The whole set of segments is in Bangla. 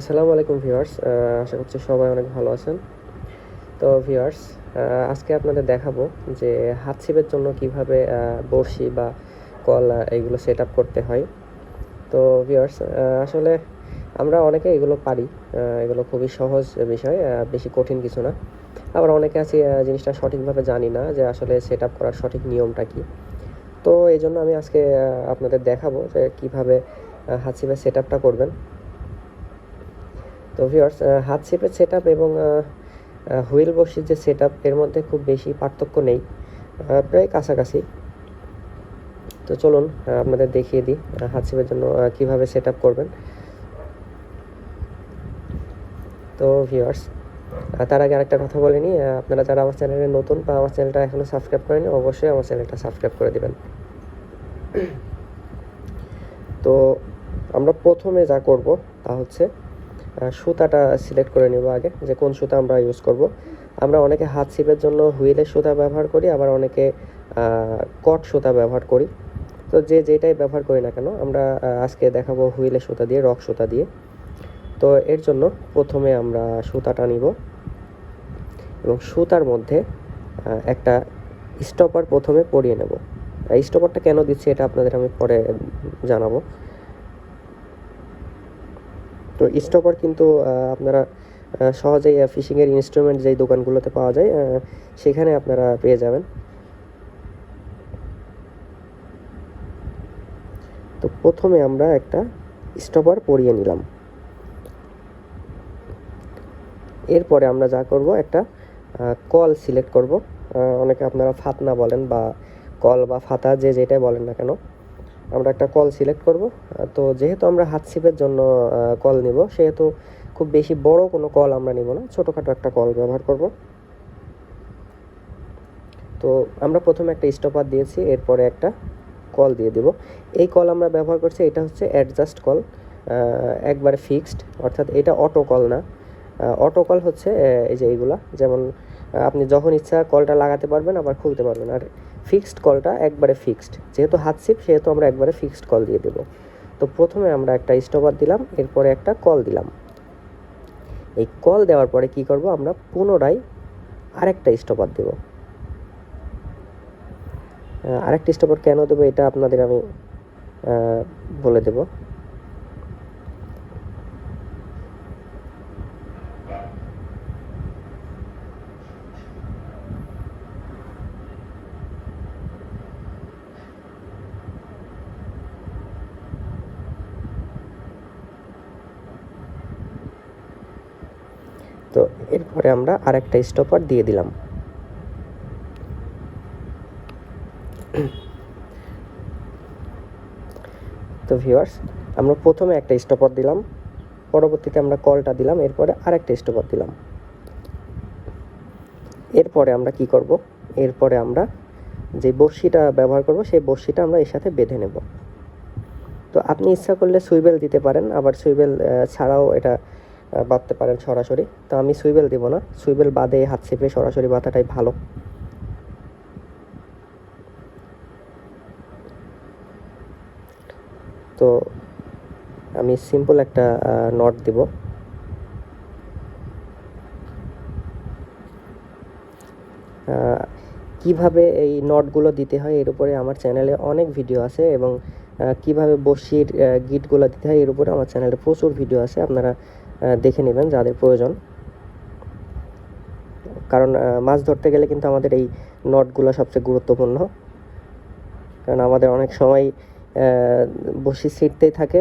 আসসালামু আলাইকুম ভিউয়ার্স আশা করছি সবাই অনেক ভালো আছেন। তো ভিউয়ার্স আজকে আপনাদের দেখাবো যে হাত ছিপের জন্য কীভাবে বড়শি বা কল এগুলো সেট আপ করতে হয়। তো ভিউয়ার্স আসলে আমরা অনেকে এগুলো পারি এগুলো খুবই সহজ বিষয় বেশি কঠিন কিছু না। আবার অনেকে আছে জিনিসটা সঠিকভাবে জানি না যে আসলে সেট আপ করার সঠিক নিয়মটা কি। তো এই জন্য আমি আজকে আপনাদের দেখাবো যে কীভাবে হাত ছিপের সেট আপটা করবেন। তো ভিউয়ার্স হাত ছিপের সেট এবং হুইল বসির যে সেট এর মধ্যে খুব বেশি পার্থক্য নেই। প্রায় কাছাকাছি। তো চলুন আপনাদের দেখিয়ে দিই হাত ছিপের জন্য কীভাবে সেট করবেন। তো ভিউয়ার্স তার আগে আরেকটা কথা বলে নিই আপনারা যারা আমার চ্যানেলে নতুন বা আমার চ্যানেলটা এখনও সাবস্ক্রাইব করেনি অবশ্যই আমার চ্যানেলটা সাবস্ক্রাইব করে দিবেন। তো আমরা প্রথমে যা করব তা হচ্ছে সুতাটা সিলেক্ট করে নেব আগে, যে কোন সুতা আমরা ইউজ করব। আমরা অনেকে হাত ছিপের জন্য হুইলের সুতা ব্যবহার করি, আবার অনেকে কট সুতা ব্যবহার করি। তো যে যেটাই ব্যবহার করি না কেন, আমরা আজকে দেখাবো হুইলের সুতা দিয়ে, রক সুতা দিয়ে। তো এর জন্য প্রথমে আমরা সুতাটা নিব। এবং সুতার মধ্যে একটা স্টপার প্রথমে পরিয়ে নেব। স্টপারটা কেন দিচ্ছি, এটা আপনাদের আমি পরে জানাব। তো স্টপার কিন্তু আপনারা সহজেই ফিশিংয়ের ইনস্ট্রুমেন্ট যেই দোকানগুলোতে পাওয়া যায় সেখানে আপনারা পেয়ে যাবেন। তো প্রথমে আমরা একটা স্টপার পরিয়ে নিলাম। এরপরে আমরা যা করব, একটা কল সিলেক্ট করব। অনেকে আপনারা ফাতনা বলেন বা কল বা ফাতা যে যেটাই বলেন না কেন আমরা একটা কল সিলেক্ট করব। তো যেহেতু আমরা হাত ছিপের জন্য কল নিব, সেহেতু খুব বেশি বড় কোনো কল আমরা নিব না, ছোটোখাটো একটা কল ব্যবহার করব। তো আমরা প্রথমে একটা স্টপার দিয়েছি, এরপরে একটা কল দিয়ে দেব। এই কল আমরা ব্যবহার করছি, এটা হচ্ছে অ্যাডজাস্ট কল একবারে ফিক্সড অর্থাৎ এটা অটো কল না। অটো কল হচ্ছে এই যে এইগুলা, যেমন আপনি যখন ইচ্ছা কলটা লাগাতে পারবেন, আবার খুলতে পারবেন। আর ফিক্সড কলটা একবারে ফিক্সড যেহেতু হাত সিপ সেহেতু আমরা একবারে ফিক্সড কল দিয়ে দেবো। তো প্রথমে আমরা একটা স্টপার দিলাম, এরপরে একটা কল দিলাম। এই কল দেওয়ার পরে কি করব, আমরা পুনরায় আরেকটা স্টপার দেব। আরেকটা স্টপার কেন দেবো, এটা আপনাদের আমি বলে দেব। তো এরপরে আমরা আরেকটা স্টপার দিয়ে দিলাম। তো ভিউয়ার্স আমরা প্রথমে একটা স্টপার দিলাম, পরবর্তীতে আমরা কলটা দিলাম, এরপরে আরেকটা স্টপার দিলাম। এরপরে আমরা কি করব? এরপরে আমরা যে বড়শিটা ব্যবহার করব, সেই বড়শিটা আমরা এর সাথে বেঁধে নেব। তো আপনি ইচ্ছা করলে সুইবেল দিতে পারেন, আবার সুইবেল ছাড়াও এটা বাঁধতে পারেন সরাসরি। তো আমি সুইবেল দিব না। সুইবেল বাদে হাত চেপে সরাসরি বাঁধাটাই ভালো। তো আমি সিম্পল একটা নট দিব। কীভাবে এই নটগুলো দিতে হয় এর উপরে আমার চ্যানেলে অনেক ভিডিও আছে এবং কীভাবে বসির গিটগুলো দিতে হয় এর উপরে আমার চ্যানেলে প্রচুর ভিডিও আছে। আপনারা দেখে নেবেন যাদের প্রয়োজন। কারণ মাছ ধরতে গেলে কিন্তু আমাদের এই নটগুলো সবচেয়ে গুরুত্বপূর্ণ। কারণ আমাদের অনেক সময় বসি ছিটতেই থাকে,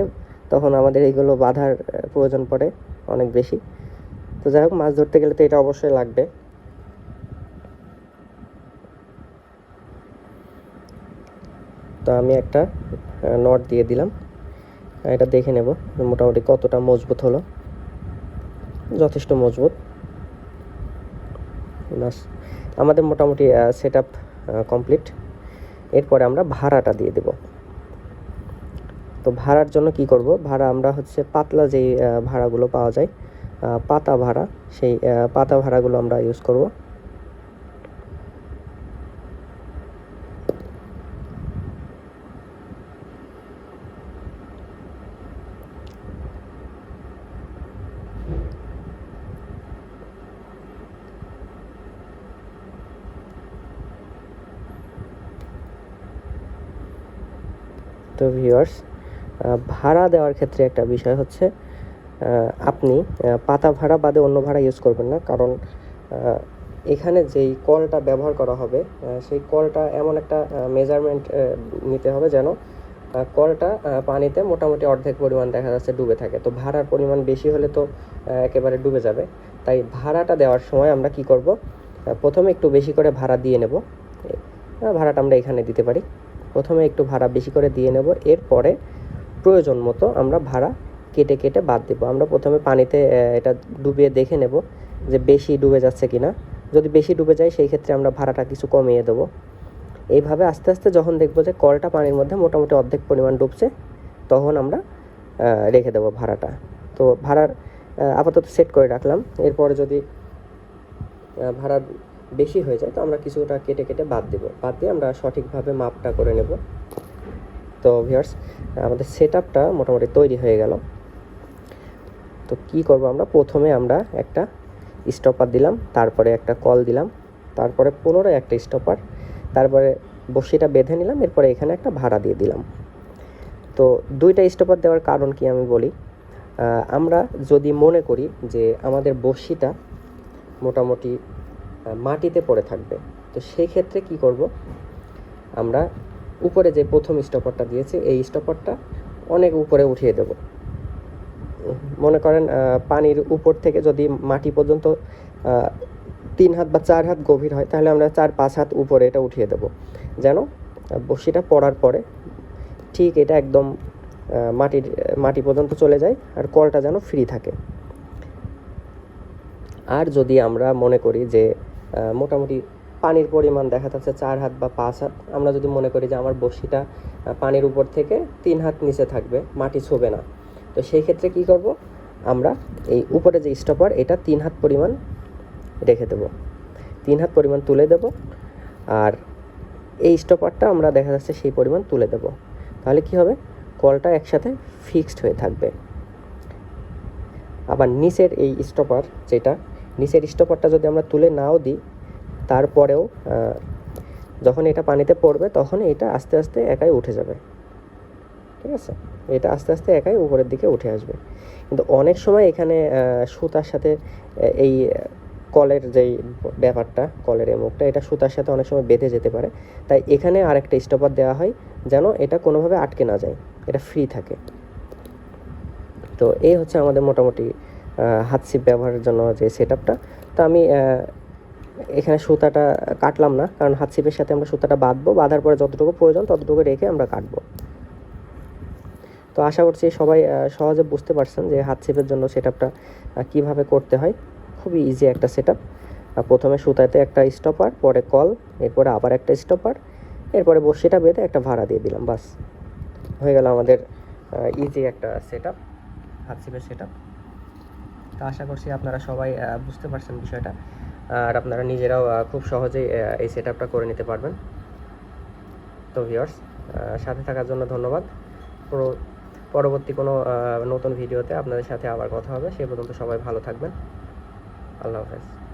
তখন আমাদের এইগুলো বাঁধার প্রয়োজন পড়ে অনেক বেশি। তো যাই হোক, মাছ ধরতে গেলে তো এটা অবশ্যই লাগবে। তো আমি একটা নট দিয়ে দিলাম। এটা দেখে নেব মোটামুটি কতটা মজবুত হলো। যথেষ্ট মজবুত। আমাদের মোটামুটি সেট আপ কমপ্লিট এরপরে আমরা ভাড়াটা দিয়ে দেব। তো ভাড়ার জন্য কি করব? ভাড়া আমরা হচ্ছে পাতলা যেই ভাড়াগুলো পাওয়া যায় পাতা ভাড়া, সেই পাতা ভাড়াগুলো আমরা ইউজ করব। তো ভিউয়ার্স ভাড়া দেওয়ার ক্ষেত্রে একটা বিষয় হচ্ছে আপনি পাতা ভাড়া বাদে অন্য ভাড়া ইউজ করবেন না। কারণ এখানে যেই কলটা ব্যবহার করা হবে সেই কলটা এমন একটা মেজারমেন্ট নিতে হবে যেন কলটা পানিতে মোটামুটি অর্ধেক পরিমাণ দেখা যাচ্ছে ডুবে থাকে। তো ভাড়ার পরিমাণ বেশি হলে তো একেবারে ডুবে যাবে। তাই ভাড়াটা দেওয়ার সময় আমরা কি করব? প্রথমে একটু বেশি করে ভাড়া দিয়ে নেব। ভাড়াটা আমরা এখানে দিতে পারি। প্রথমে একটু ভাড়া বেশি করে দিয়ে নেব এরপরে প্রয়োজন মতো আমরা ভাড়া কেটে কেটে বাদ দেবো। আমরা প্রথমে পানিতে এটা ডুবিয়ে দেখে নেব যে বেশি ডুবে যাচ্ছে কি না যদি বেশি ডুবে যায় সেই ক্ষেত্রে আমরা ভাড়াটা কিছু কমিয়ে দেবো। এইভাবে আস্তে আস্তে যখন দেখব যে কলটা পানির মধ্যে মোটামুটি অর্ধেক পরিমাণ ডুবছে তখন আমরা রেখে দেবো ভাড়াটা। তো ভাড়ার আপাতত সেট করে রাখলাম। এরপরে যদি আহ, ভাড়া বেশি হয়ে যায়, তো আমরা কিছুটা কেটে কেটে বাদ দেব। বাদ দিয়ে আমরা সঠিকভাবে মাপটা করে নেব। তো ভিউয়ার্স আমাদের সেট আপটা মোটামুটি তৈরি হয়ে গেল। তো কি করব আমরা? প্রথমে আমরা একটা স্টপার দিলাম, তারপরে একটা কল দিলাম, তারপরে পুনরায় একটা স্টপার তারপরে বসিটা বেঁধে নিলাম, এরপরে এখানে একটা ভাড়া দিয়ে দিলাম। তো দুইটা স্টপার দেওয়ার কারণ কি আমি বলি? আমরা যদি মনে করি যে আমাদের বসিটা মোটামুটি মাটিতে পড়ে থাকবে। তো সেই ক্ষেত্রে কি করব? আমরা উপরে যে প্রথম স্টপারটা দিয়েছি, এই স্টপারটা অনেক উপরে উঠিয়ে দেব। মনে করেন পানির উপর থেকে যদি মাটি পর্যন্ত তিন হাত বা চার হাত গভীর হয়, তাহলে আমরা চার পাঁচ হাত উপরে এটা উঠিয়ে দেব। যেন বড়শিটা পড়ার পরে ঠিক এটা একদম মাটির, মাটি পর্যন্ত চলে যায় আর কলটা যেন ফ্রি থাকে। আর যদি আমরা মনে করি যে মোটামুটি পানির পরিমাণ দেখা যাচ্ছে চার হাত বা পাঁচ হাত। আমরা যদি মনে করি যে আমার আহ, পানির উপর থেকে তিন হাত নিচে থাকবে মাটি ছুবে না। তো সেই ক্ষেত্রে কি করব? আমরা এই উপরে যে স্টপার এটা তিন হাত পরিমাণ রেখে দেব। তিন হাত পরিমাণ তুলে দেব। আর এই স্টপারটা আমরা দেখা যাচ্ছে সেই পরিমাণ তুলে দেব। তাহলে কি হবে? কলটা একসাথে ফিক্সড হয়ে থাকবে। আবার নিচের এই স্টপার যেটা নিচের স্টপারটা যদি আমরা তুলে নাও দিই, তারপরেও যখন এটা পানিতে পড়বে, তখন এটা আস্তে আস্তে একাই উঠে যাবে। ঠিক আছে? এটা আস্তে আস্তে একাই উপরের দিকে উঠে আসবে। কিন্তু অনেক সময় এখানে সুতার সাথে এই, কলের যেই ব্যাপারটা, কলের এই মুখটা, এটা সুতার সাথে অনেক সময় বেঁধে যেতে পারে। তাই এখানে আরেকটা স্টপার দেওয়া হয়, যেন এটা কোনোভাবে আটকে না যায়, এটা ফ্রি থাকে। তো এই হচ্ছে আমাদের মোটামুটি হাত ছিপ ব্যবহারের জন্য যে সেট আপটা তো আমি এখানে সুতাটা কাটলাম না, কারণ হাত ছিপের সাথে আমরা সুতাটা বাঁধবো, বাঁধার পরে যতটুকু প্রয়োজন ততটুকু রেখে আমরা কাটবো। তো আশা করছি সবাই সহজে বুঝতে পারছেন যে হাত ছিপের জন্য সেট আপটা কীভাবে করতে হয়। খুবই ইজি একটা সেট আপ প্রথমে সুতাতে একটা স্টপার পরে কল এরপরে আবার একটা স্টপার এরপরে বসিটা বেঁধে একটা ভাড়া দিয়ে দিলাম, বাস। হয়ে গেল আমাদের ইজি একটা সেট আপ হাত ছিপের সেট আপ তো আশা করছি আপনারা সবাই বুঝতে পারছেন বিষয়টা। আর আপনারা নিজেরাও খুব সহজেই এই সেট আপটা করে নিতে পারবেন। তো ভিওর্স সাথে থাকার জন্য ধন্যবাদ। পুরো- পরবর্তী কোনো নতুন ভিডিওতে আপনাদের সাথে আবার কথা হবে। সে পর্যন্ত সবাই ভালো থাকবেন। আল্লাহ হাফেজ।